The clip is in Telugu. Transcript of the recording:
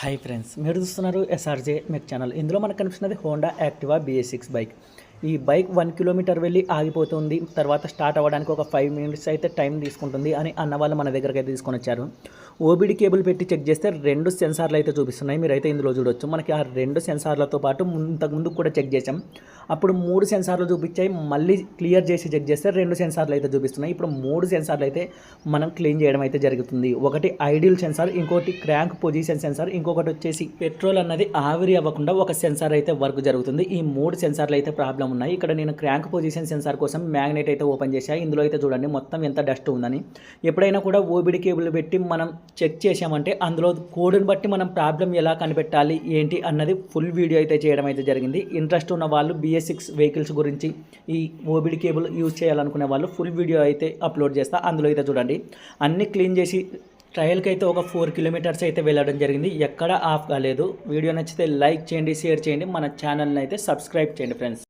హాయ్ ఫ్రెండ్స్ మీరు చూస్తున్నారు ఎస్ఆర్జే మెక్ ఛానల్ ఇందులో మనకు కనిపిస్తున్నది Honda Activa BS six bike ఈ బైక్ వన్ కిలోమీటర్ వెళ్ళి ఆగిపోతుంది తర్వాత స్టార్ట్ అవ్వడానికి ఒక ఫైవ్ మినిట్స్ అయితే టైం తీసుకుంటుంది అని అన్న వాళ్ళు మన దగ్గరికి అయితే తీసుకొని వచ్చారు. ఓబిడి కేబుల్ పెట్టి చెక్ చేస్తే రెండు సెన్సార్లు అయితే చూపిస్తున్నాయి మీరైతే ఇందులో చూడొచ్చు. మనకి ఆ రెండు సెన్సార్లతో పాటు ఇంతకుముందు కూడా చెక్ చేసాం అప్పుడు మూడు సెన్సార్లు చూపించాయి మళ్ళీ క్లియర్ చేసి చెక్ చేస్తే రెండు సెన్సార్లు అయితే చూపిస్తున్నాయి. ఇప్పుడు మూడు సెన్సార్లు అయితే మనం క్లీన్ చేయడం అయితే జరుగుతుంది. ఒకటి ఐడియల్ సెన్సార్ ఇంకోటి క్రాంక్ పొజిషన్ సెన్సార్ ఇంకొకటి వచ్చేసి పెట్రోల్ అన్నది ఆవిరి అవ్వకుండా ఒక సెన్సార్ అయితే వర్క్ జరుగుతుంది. ఈ మూడు సెన్సార్లు అయితే ప్రాబ్లం ఉన్నాయి. ఇక్కడ నేను క్రాంక్ పొజిషన్ సెన్సార్ కోసం మ్యాగ్నెట్ అయితే ఓపెన్ చేశా. ఇందులో అయితే చూడండి మొత్తం ఎంత డస్ట్ ఉందని. ఎప్పుడైనా కూడా ఓబిడి కేబుల్ పెట్టి మనం చెక్ చేసామంటే అందులో కోడ్ని బట్టి మనం ప్రాబ్లం ఎలా కనిపెట్టాలి ఏంటి అన్నది ఫుల్ వీడియో అయితే చేయడం అయితే జరిగింది. ఇంట్రెస్ట్ ఉన్న వాళ్ళు బిఎస్ సిక్స్ వెహికల్స్ గురించి ఈ ఓబిడి కేబుల్ యూజ్ చేయాలనుకునే వాళ్ళు ఫుల్ వీడియో అయితే అప్లోడ్ చేస్తా. అందులో అయితే చూడండి. అన్ని క్లీన్ చేసి ట్రయల్కి అయితే ఒక ఫోర్ కిలోమీటర్స్ అయితే వెళ్ళడం జరిగింది. ఎక్కడ ఆఫ్ కాలేదు. వీడియో నచ్చితే లైక్ చేయండి షేర్ చేయండి. మన ఛానల్ని అయితే సబ్స్క్రైబ్ చేయండి ఫ్రెండ్స్